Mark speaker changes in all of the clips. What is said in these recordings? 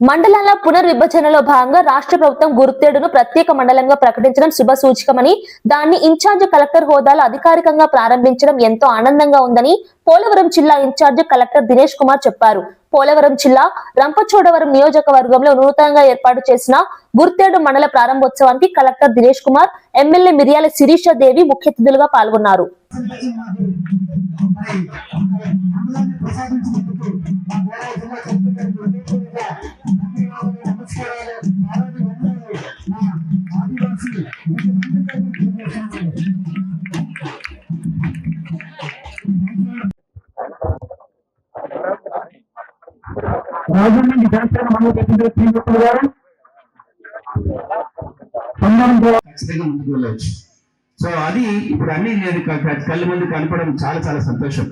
Speaker 1: మండలాల పునర్విభజనలో భాగంగా రాష్ట్ర ప్రభుత్వం గుర్తేడును ప్రత్యేక మండలంగా ప్రకటించడం శుభ సూచకమని దాన్ని ఇన్ఛార్జ్ కలెక్టర్ హోదాలో అధికారికంగా ప్రారంభించడం ఎంతో ఆనందంగా ఉందని పోలవరం జిల్లా ఇన్ఛార్జ్ కలెక్టర్ దినేష్ కుమార్ చెప్పారు. పోలవరం జిల్లా రంపచోడవరం నియోజకవర్గంలో నూతనంగా ఏర్పాటు చేసిన గుర్తేడు మండల ప్రారంభోత్సవానికి కలెక్టర్ దినేష్ కుమార్ ఎమ్మెల్యే మిరియాల శిరీష దేవి ముఖ్య అతిథులుగా పాల్గొన్నారు.
Speaker 2: రాజమండ్రి జనసేన మండలి ప్రెసిడెంట్ గారు
Speaker 3: ఖచ్చితంగా ముందుకు వెళ్ళవచ్చు సో అది ఇప్పుడు అన్ని నేను కళ్ళ ముందు కనపడడం చాలా చాలా సంతోషం.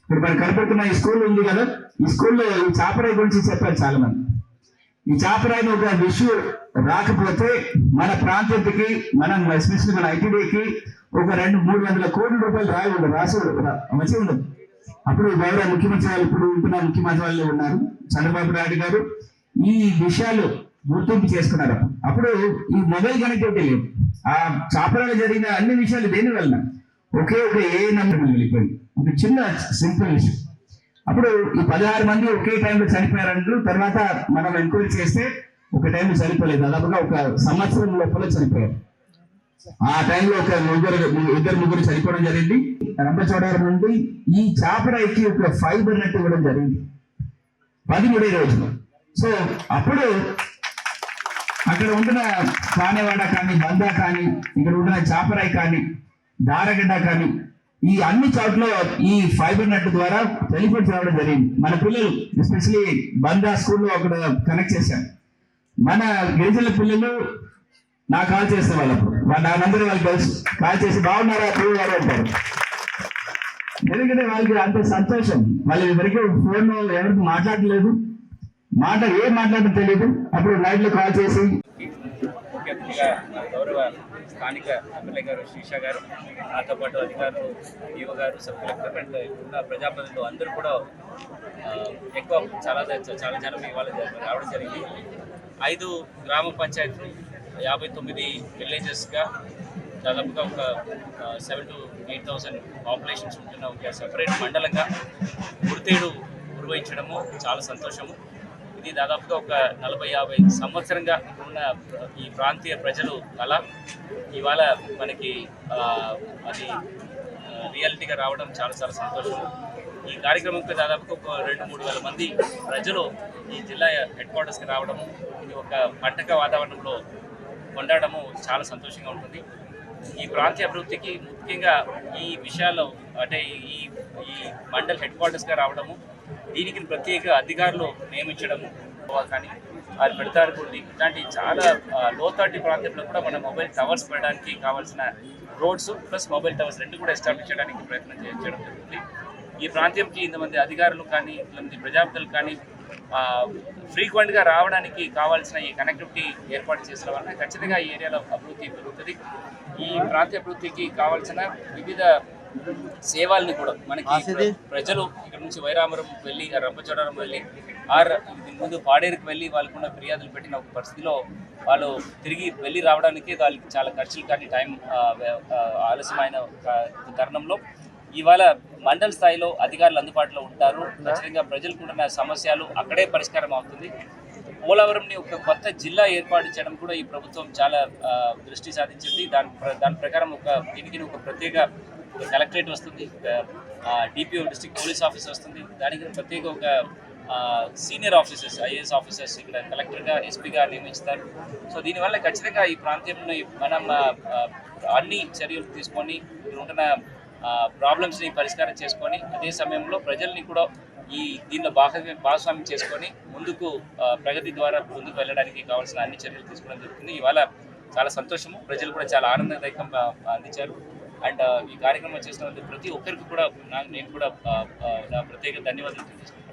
Speaker 3: ఇప్పుడు మనం కనపడుతున్న ఈ స్కూల్ ఉంది కదా ఈ స్కూల్లో ఈ చాపరాయి గురించి చెప్పారు చాలా మంది ఈ చాపరాయిని ఒక విషయం రాకపోతే మన ప్రాంతానికి మనం ఎస్పెషల్లీ మన ఐటీడీకి ఒక రెండు మూడు వందల కోట్ల రూపాయలు రాయి ఉండదు రాసి ఉండదు మంచిగా ఉండదు అప్పుడు గౌరవ ముఖ్యమంత్రి వాళ్ళు ఇప్పుడు ఉంటున్న ముఖ్యమంత్రి వాళ్ళు ఉన్నారు. చంద్రబాబు నాయుడు గారు ఈ విషయాలు గుర్తింపు చేసుకున్నారు. అప్పుడు ఈ మొబైల్ కనెక్టివిటీ లేదు. ఆ చాపరాలు జరిగిన అన్ని విషయాలు దేని వలన? ఒకే ఒక ఏ నంబర్ వెళ్ళిపోయింది. ఒక చిన్న సింపుల్ విషయం. అప్పుడు ఈ పదహారు మంది ఒకే టైంలో చనిపోయారంటూ తర్వాత మనం ఎంక్వైరీ చేస్తే ఒక టైంలో చనిపోలేదు. దాదాపుగా ఒక సంవత్సరం లోపల చనిపోయారు. ఆ టైంలో ఒక ముగ్గురు ఇద్దరు ముగ్గురు చనిపోవడం జరిగింది. రంపచోడవరం నుండి ఈ చాపరాయికి ఒక ఫైబర్ నెట్ ఇవ్వడం జరిగింది. పదిమూడే రోజులు సో అప్పుడు అక్కడ ఉంటున్న కానేవాడ కానీ బందా కానీ ఇక్కడ ఉంటున్న చాపరాయి కానీ దారగడ్డ కానీ ఈ అన్ని చోట్ల ఈ ఫైబర్ నెట్ ద్వారా టెలిఫోన్స్ రావడం జరిగింది. మన పిల్లలు ఎస్పెషలీ బందా స్కూల్లో అక్కడ కనెక్ట్ చేశాం మన గిరిజన పిల్లలు నా కాల్ చేస్తే వాళ్ళప్పుడు. వాళ్ళ నాన్నందరూ వాళ్ళకి తెలుసు. కాల్ చేసి బాగున్నారా? పిల్లలు గారు అంటారు ఎందుకంటే వాళ్ళకి అంత సంతోషం. వాళ్ళు ఎవరికి ఫోన్ ఎవరికి మాట్లాడలేదు. మాట ఏం మాట్లాడటం తెలియదు. అప్పుడు నైట్లో కాల్ చేసి
Speaker 4: ముఖ్య మన గౌరవ స్థానిక ఎమ్మెల్యే గారు శీష గారు నాతో పాటు అధికారులు ఈవో గారు సబ్ కలెక్టర్ అండ్ ఉన్న ప్రజాప్రతినిధులు అందరూ కూడా ఎక్కువ చాలా చాలా జనం ఇవాళ రావడం జరిగింది. ఐదు గ్రామ పంచాయతీలు యాభై తొమ్మిది విలేజెస్గా దాదాపుగా ఒక seven to eight thousand populations ఉంటున్న ఒక సెపరేట్ మండలంగా గుర్తేడు నిర్వహించడము చాలా సంతోషము. ఇది దాదాపుగా ఒక నలభై యాభై సంవత్సరంగా ఉన్న ఈ ప్రాంతీయ ప్రజలు కళ. ఇవాళ మనకి అది రియాలిటీగా రావడం చాలా చాలా సంతోషం. ఈ కార్యక్రమంకి దాదాపుగా ఒక రెండు మూడు వేల మంది ప్రజలు ఈ జిల్లా హెడ్ క్వార్టర్స్కి రావడం ఇది ఒక పండగ వాతావరణంలో కొండడము చాలా సంతోషంగా ఉంటుంది. ఈ ప్రాంతీయ అభివృద్ధికి ముఖ్యంగా ఈ విషయాల్లో అంటే ఈ ఈ మండల్ హెడ్ క్వార్టర్స్గా రావడము దీనికి ప్రత్యేక అధికారులు నియమించడము. కానీ వారు పెడతారు ఇలాంటి చాలా లోతాటి ప్రాంతంలో కూడా మన మొబైల్ టవర్స్ పెట్టడానికి కావాల్సిన రోడ్స్ ప్లస్ మొబైల్ టవర్స్ రెండు కూడా ఎస్టాబ్లిష్ చేయడానికి ప్రయత్నం చేయడం జరుగుతుంది. ఈ ప్రాంతంకి ఇంతమంది అధికారులు కానీ ఇంతమంది ప్రజాపతులు కానీ ఫ్రీక్వెంట్గా రావడానికి కావాల్సిన ఈ కనెక్టివిటీ ఏర్పాటు చేసిన వలన ఖచ్చితంగా ఈ ఏరియాలో అభివృద్ధి పెరుగుతుంది. ఈ ప్రాంత అభివృద్ధికి కావాల్సిన వివిధ సేవల్ని కూడా మనకి ప్రజలు ఇక్కడ నుంచి వైరామరం వెళ్ళి రంపచోడవరం వెళ్ళి ఆర్ ముందు పాడేరుకు వెళ్ళి వాళ్ళకున్న ఫిర్యాదులు పెట్టిన ఒక పరిస్థితిలో వాళ్ళు తిరిగి వెళ్ళి రావడానికి వాళ్ళకి చాలా ఖర్చులు కానీ టైం ఆలస్యమైన తరుణంలో ఇవాళ మండల స్థాయిలో అధికారులు అందుబాటులో ఉంటారు. ఖచ్చితంగా ప్రజలకు ఉన్న సమస్యలు అక్కడే పరిష్కారం అవుతుంది. పోలవరంని ఒక కొత్త జిల్లా ఏర్పాటు చేయడం కూడా ఈ ప్రభుత్వం చాలా దృష్టి సాధించింది. దాని దాని ప్రకారం ఒక దీనికి ఒక ప్రత్యేక కలెక్టరేట్ వస్తుంది డిపిఓ డిస్ట్రిక్ట్ పోలీస్ ఆఫీస్ వస్తుంది. దానికి ప్రత్యేక ఒక సీనియర్ ఆఫీసర్స్ ఐఏఎస్ ఆఫీసర్స్ ఇక్కడ కలెక్టర్గా ఎస్పీగా నియమిస్తారు. సో దీనివల్ల ఖచ్చితంగా ఈ ప్రాంతంలో మనం అన్ని చర్యలు తీసుకొని ఉంటున్న ప్రాబ్లమ్స్ని పరిష్కారం చేసుకొని అదే సమయంలో ప్రజల్ని కూడా ఈ దీనిలో భాగస్వామ్యం భాగస్వామ్యం చేసుకొని ముందుకు ప్రగతి ద్వారా ముందుకు వెళ్ళడానికి కావాల్సిన అన్ని చర్యలు తీసుకోవడం జరుగుతుంది. ఇవాళ చాలా సంతోషము ప్రజలు కూడా చాలా ఆనందదాయకంగా అందించారు. అండ్ ఈ కార్యక్రమం చేసిన ప్రతి ఒక్కరికి కూడా నాకు నేను కూడా నా ప్రత్యేక ధన్యవాదాలు తెలియజేస్తున్నాను.